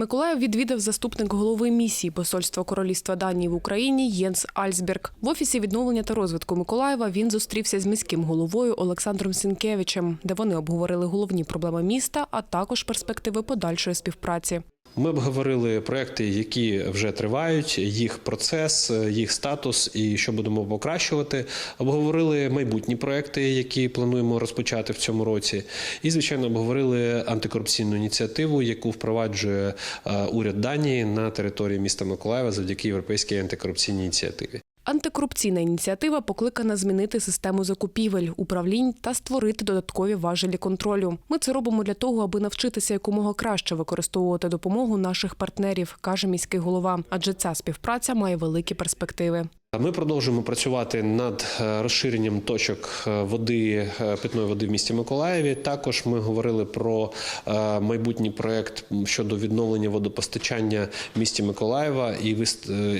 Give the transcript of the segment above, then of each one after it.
Миколаїв відвідав заступник голови місії Посольства Королівства Данії в Україні Єнс Альсберг. В офісі відновлення та розвитку Миколаєва він зустрівся з міським головою Олександром Сінкевичем, де вони обговорили головні проблеми міста, а також перспективи подальшої співпраці. Ми обговорили проекти, які вже тривають, їх процес, їх статус і що будемо покращувати. Обговорили майбутні проекти, які плануємо розпочати в цьому році. І, звичайно, обговорили антикорупційну ініціативу, яку впроваджує е, уряд Данії на території міста Миколаєва завдяки європейській антикорупційній ініціативі. Антикорупційна ініціатива покликана змінити систему закупівель, управлінь та створити додаткові важелі контролю. Ми це робимо для того, аби навчитися якомога краще використовувати допомогу наших партнерів, каже міський голова. Адже ця співпраця має великі перспективи. Ми продовжуємо працювати над е, розширенням точок е, води е, питної води в місті Миколаєві. Також ми говорили про майбутній проект щодо відновлення водопостачання в місті Миколаєва і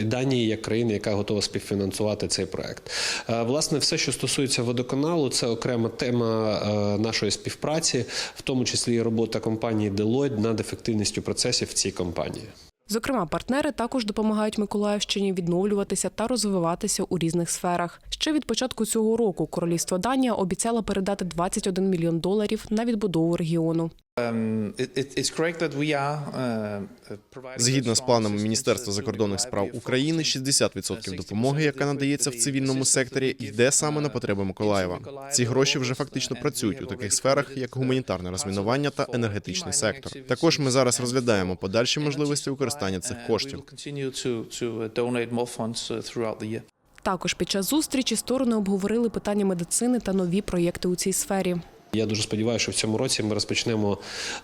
Данії як країни, яка готова співфінансувати цей проект. Власне, все, що стосується водоканалу, це окрема тема нашої співпраці, в тому числі і робота компанії Deloitte над ефективністю процесів в цій компанії. Зокрема, партнери також допомагають Миколаївщині відновлюватися та розвиватися у різних сферах. Ще від початку цього року Королівство Данія обіцяло передати 21 мільйон доларів на відбудову регіону. It- it- it's correct that we are, uh, Згідно з планами Міністерства закордонних справ України, for 60% допомоги, яка надається в цивільному секторі, йде саме на потреби Миколаєва. Ці гроші вже фактично працюють у таких сферах, як гуманітарне розмінування та енергетичний сектор. Також ми зараз розглядаємо подальші можливості використання цих коштів. uh, uh. Також під час зустрічі сторони обговорили питання медицини та нові проєкти у цій сфері. Я дуже сподіваюся, що в цьому році ми розпочнемо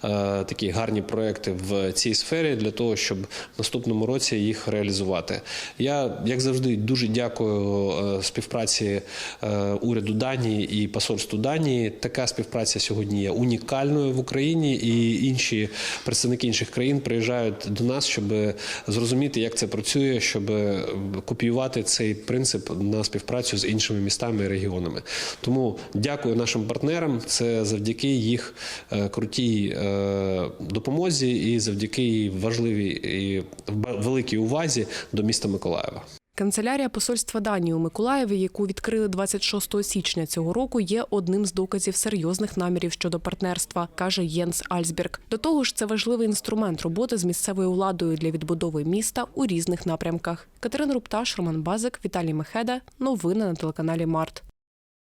е, такі гарні проекти в цій сфері для того, щоб в наступному році їх реалізувати. Я, як завжди, дуже дякую е, співпраці е, уряду Данії і посольству Данії. Така співпраця сьогодні є унікальною в Україні, і інші представники інших країн приїжджають до нас, щоб зрозуміти, як це працює, щоб копіювати цей принцип на співпрацю з іншими містами і регіонами. Тому дякую нашим партнерам. Це завдяки їх е, крутій е, допомозі і завдяки важливій і великій увазі до міста Миколаєва. Канцелярія посольства Данії у Миколаєві, яку відкрили 26 січня цього року, є одним з доказів серйозних намірів щодо партнерства, каже Єнс Альсберг. До того ж, це важливий інструмент роботи з місцевою владою для відбудови міста у різних напрямках. Катерина Рупташ, Роман Базик, Віталій Мехеда. Новини на телеканалі Март.